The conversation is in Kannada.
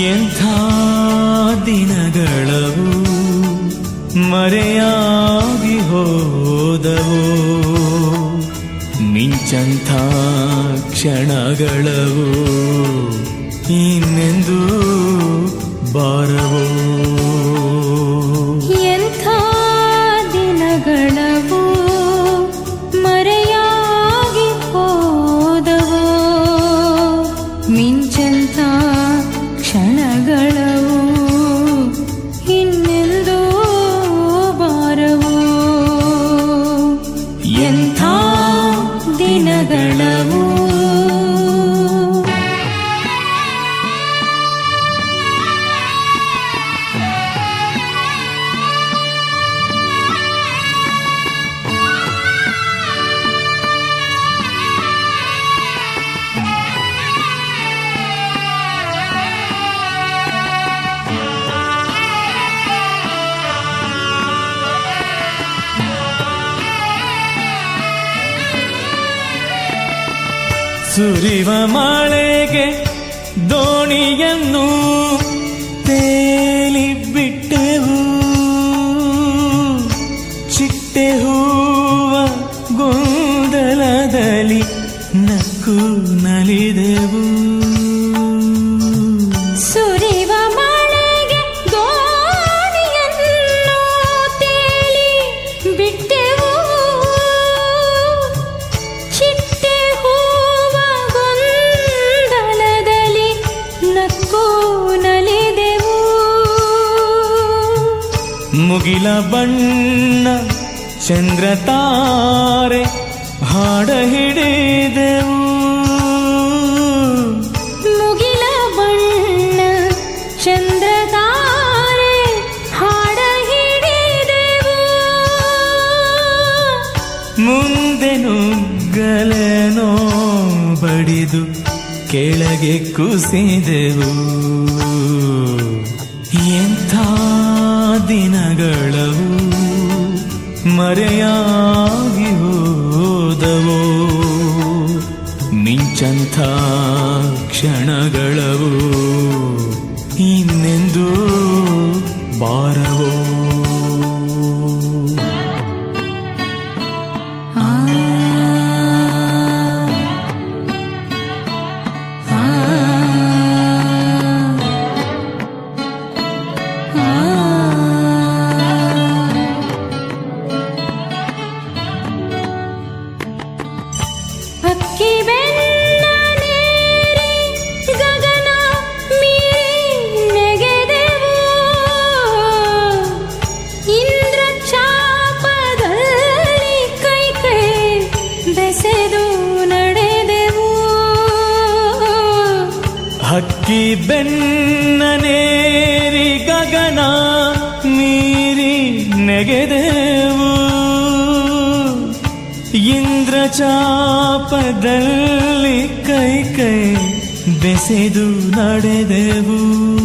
ಎಂಥ ದಿನಗಳವು ಮರೆಯಾಗಿ ಹೋದವೋ. ಮಿಂಚಂಥ ಕ್ಷಣಗಳವು ಇನ್ನೆಂದು ಬಾರವೋ. ಸುರಿವ ಮಳೆಗೆ ದೋಣಿಯನ್ನು ತೇಲಿ ಬಿಟ್ಟೆವು ಚಿಟ್ಟೆ ಹೂವ ಗೊಂದಲದಲ್ಲಿ ನಕ್ಕು ನಲಿದೆವು ಮುಗಿಲ ಬಣ್ಣ ಚಂದ್ರ ತಾರೆ ಹಾಡ ಹಿಡಿದೆವು. ಮುಗಿಲ ಬಣ್ಣ ಚಂದ್ರ ತಾರೆ ಹಾಡ ಹಿಡಿದೆವು. ಮುಂದೆ ನುಗ್ಗಲೇನೋ ಬಡಿದು ಕೆಳಗೆ ಕುಸಿದೆವು. ಎಂಥ ದಿನಗಳವು ಮರೆಯಾಗಿ ಹೋದವೋ. ಮಿಂಚಂಥ ಕ್ಷಣಗಳವು ಇನ್ನೆಂದೂ ಬಾರವೋ? ಬೆಸೆದು ನಡೆದೆವು. ಹಕ್ಕಿ ಬೆನ್ನನೇರಿ ಗಗನ ಮೀರಿ ನೆಗೆದೆವು. ಇಂದ್ರ ಚಾಪದಲ್ಲಿ ಕೈ ಕೈ ಬೆಸೆದು ನಡೆದೆವು.